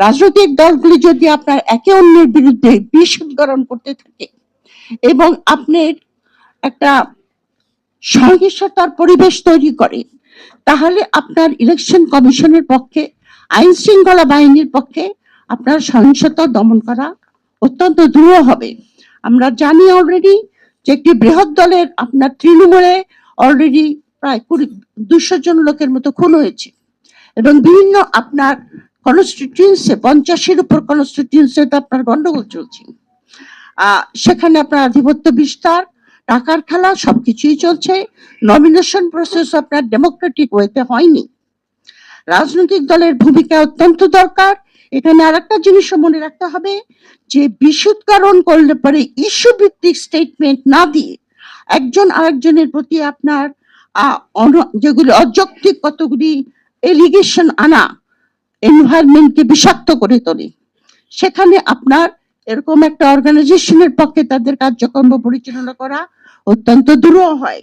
রাজনৈতিক দলগুলি যদি আপনার একে অন্যের বিরুদ্ধে বিষ উদ্গরণ করতে থাকে এবং আপনার একটা সহিংসতার পরিবেশ তৈরি করে, তাহলে আপনার ইলেকশন কমিশনের পক্ষে, আইন শৃঙ্খলা বাহিনীর পক্ষে আপনার সহিংসতা দমন করা অত্যন্ত দূর হবে। আমরা জানি অলরেডি যে একটি বৃহৎ দলের আপনার তৃণমূলে অলরেডি প্রায় কুড়ি দুশো জন লোকের মতো খুন হয়েছে এবং বিভিন্ন আপনার কনস্টিটিউন্সে পঞ্চাশের উপর কনস্টিটিউন্সে তো আপনার গন্ডগোল চলছে। সেখানে আপনার আধিপত্য বিস্তার, টাকার খেলা, সবকিছুই চলছে। নমিনেশন প্রসেস আপনার ডেমোক্রেটিক ওয়েতে হয়নি। রাজনৈতিক দলের ভূমিকা অত্যন্ত দরকার। এখানে আরেকটা জিনিসও মনে রাখতে হবে, যে বিশুদ্ধকরণ করলে পরে ইস্যু ভিত্তিক স্টেটমেন্ট না দিয়ে একজন আরেকজনের প্রতি আপনার যেগুলি অযৌক্তিক কতগুলি এলিগেশন আনা এনভায়রনমেন্টকে বিষাক্ত করে তোলে। সেখানে আপনার এরকম একটা অর্গানাইজেশনের পক্ষে তাদের কার্যক্রম পরিচালনা করা অত্যন্ত দূর হয়।